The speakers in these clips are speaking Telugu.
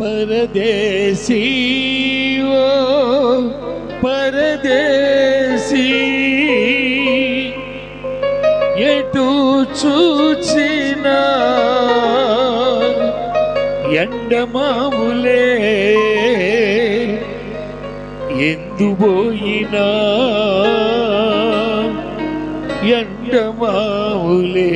పరదేశీ ఓ పరదేశీ. ఎటు చూచిన ఎండమాములే ఎందు పోయినా ఎండమాములే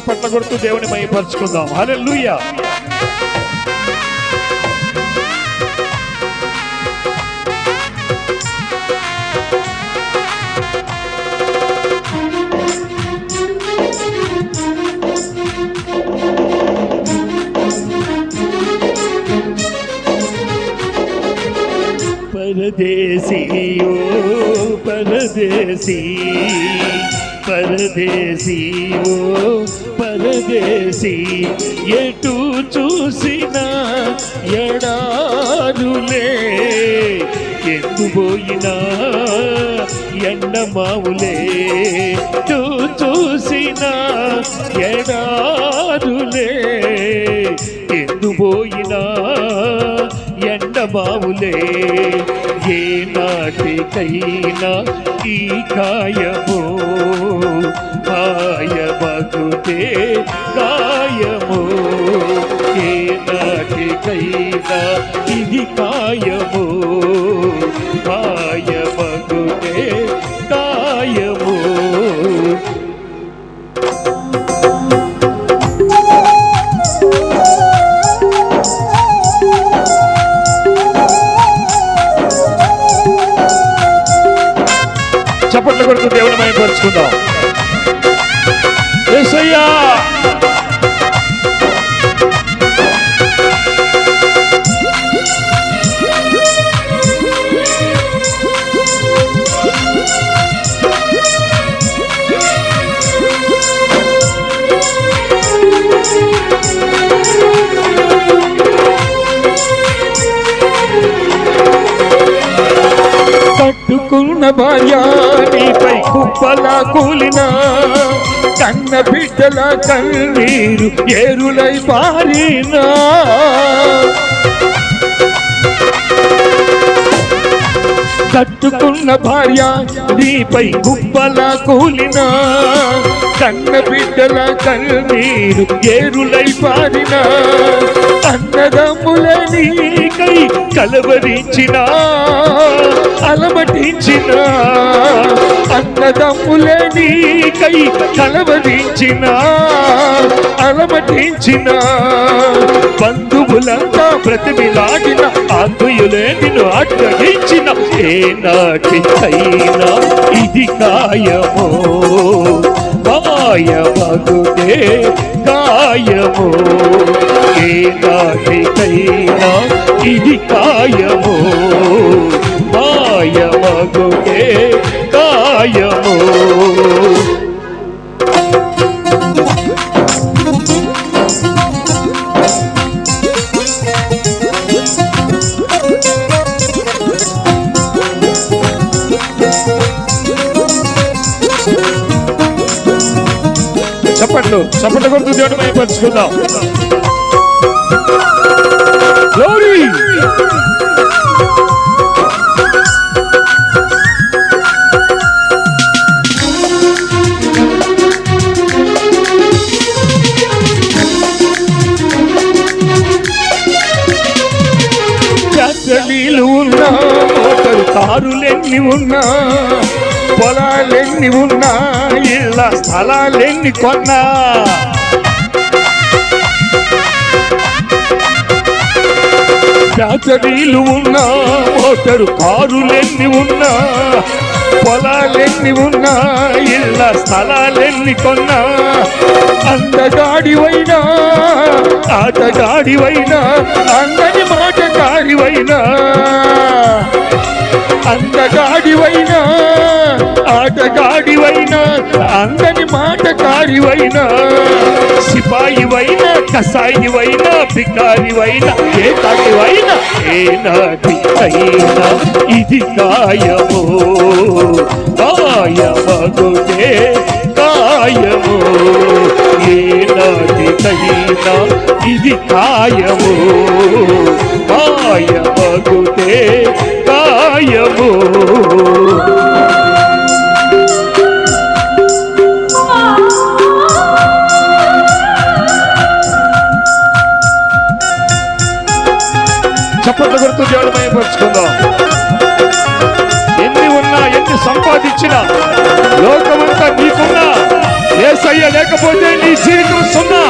చప్పట్ల కొడుతూ దేవుని మయపరుచుకుందాం హల్లెలూయా పరదేశీ ఓ పరదేశీ. పరదేశీ ఓ పరదేశీ ఎటు చూసిన ఎడారులే. ఎందు పోయినా ఎండమావులే. ఎటు చూసిన ఎడారులే. ఎందు పోయినా ఎండబావులే ఏ నాటికైనా ఈ కాయము మాయమగుతే కాయము ఏ నాటికైనా ఇది కాయము మాయమగుతే చప్పట్లు కొడుతూ దేవుని మయపరుచుకుందాం యేసయ్యా కట్టుకున్న భార్య కుప్పలా కూలిన కన్న బిడ్డల కన్నీరు ఏరులై పారినా. కట్టుకున్న భార్య నీపై గుప్పల కూలిన కన్న బిడ్డల కన్నీరు ఏరులై పారిన. అన్నదమ్ముల నీకై కలవరించినా. అలమటించిన అన్నదమ్ముల నీకై కలవరించిన అలమటించిన బంధువులంతా ప్రతిమిలాడిన ఆత్మీయులే నిన్ను ఆగ్రహించిన ఏ నాటికైనా ఇది కాయమో మాయమగునే కాయమో ఏ నాటికైనా ఇది కాయమో మాయమగునే కాయము చప్పట్లు చప్పట్లు కొడుతూ దేవుడు మైపరుచుకుందాం Glory! మోటారు కారులెన్ని ఉన్నా పొలాలెన్ని ఉన్నా ఇళ్ళ స్థలాలెన్ని కొన్నా. ఫ్యాక్టరీలు ఉన్నా మోటారు కారులెన్ని ఉన్నా పొలాలెన్ని ఉన్నా ఇళ్ళ స్థలాలెన్ని కొన్నా. అందగాడివైనా ఆటగాడివైనా అందని మాటగాడివైనా అందగాడివైనా ఆటగాడివైనా అందని మాటగాడివైనా సిపాయివైనా కసాయివైనా బికారివైనా ఏ తాటివైనా ఏ నాటికైనా ఇది కాయము కాయమగుటే కాయము ఏ నాటికైనా ఇది కాయము కాయమగుటే సాయము చప్పట్లు గుర్తు దేవుడు మయపరుచుకుందాం ఎన్ని ఉన్నా ఎన్ని సంపాదించినా లోకమంతా నీకున్నా ఏసయ్య లేకపోతే నీ జీవితం సున్నా.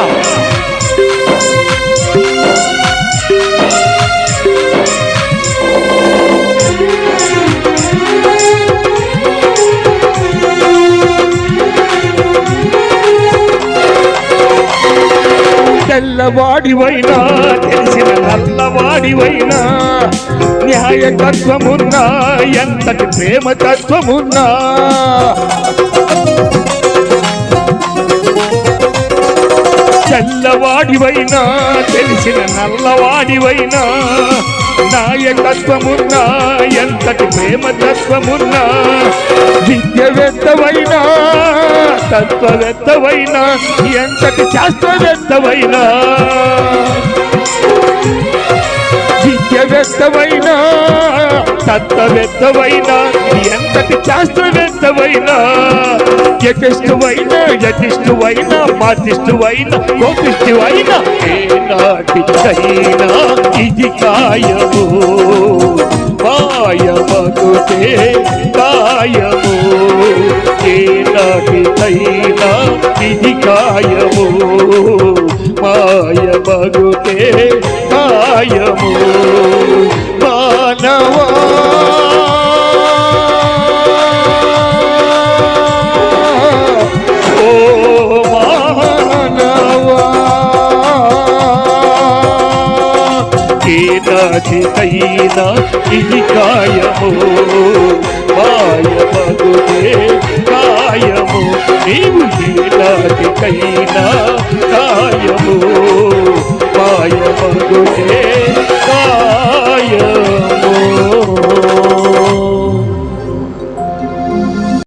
తెల్లవాడివైనా తెలిసిన నల్లవాడివైనా న్యాయతత్వమున్నా ఎంతటి ప్రేమతత్వమున్నా తెల్లవాడివైనా తెలిసిన నల్లవాడివైనా నాయకత్వమున్నా ఎంతటి ప్రేమతత్వమున్నా విద్యవేత్తవైనా తత్వవేత్తవైనా ఎంతటి శాస్త్రవేత్తవైనా. విద్యవేత్తవైనా తత్వవేత్తవైనా ఎంతటి శాస్త్రవేత్తమైనా శాస్త్రవేత్తవైనా యతిష్ఠువైనా మాతిష్టువైనా మాతిష్ఠువైనా కోపిష్ఠువైనా ఏనాటికైనా ఇది కాయము. మాయమగుతే కాయము ఏనాటికైనా ఇది కాయము మాయమగుతే కాయము మానవా నా ఇది గాయము మాయమగుతే గాయము. నీవు ఏనాటికైనా గాయము. మాయమగుతే